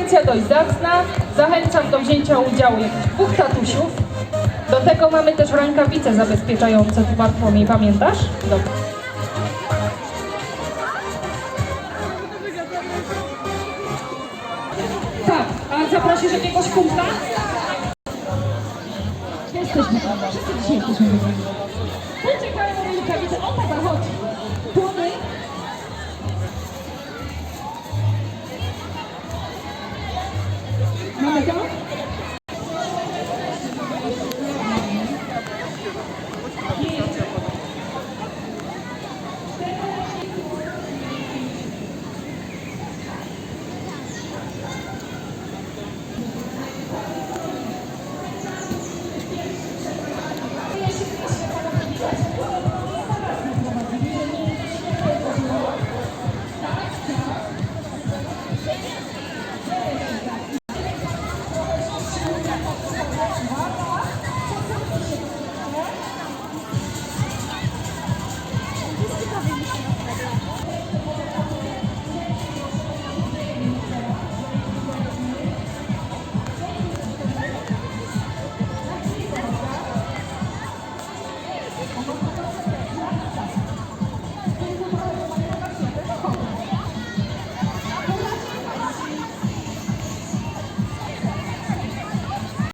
Konkurencja dość zacna. Zachęcam do wzięcia udziału dwóch tatusiów. Do tego mamy też rękawice zabezpieczające tu Bartłomiej, pamiętasz? Dobra. Tak, a zaprosisz jakiegoś kumpla? Jesteśmy.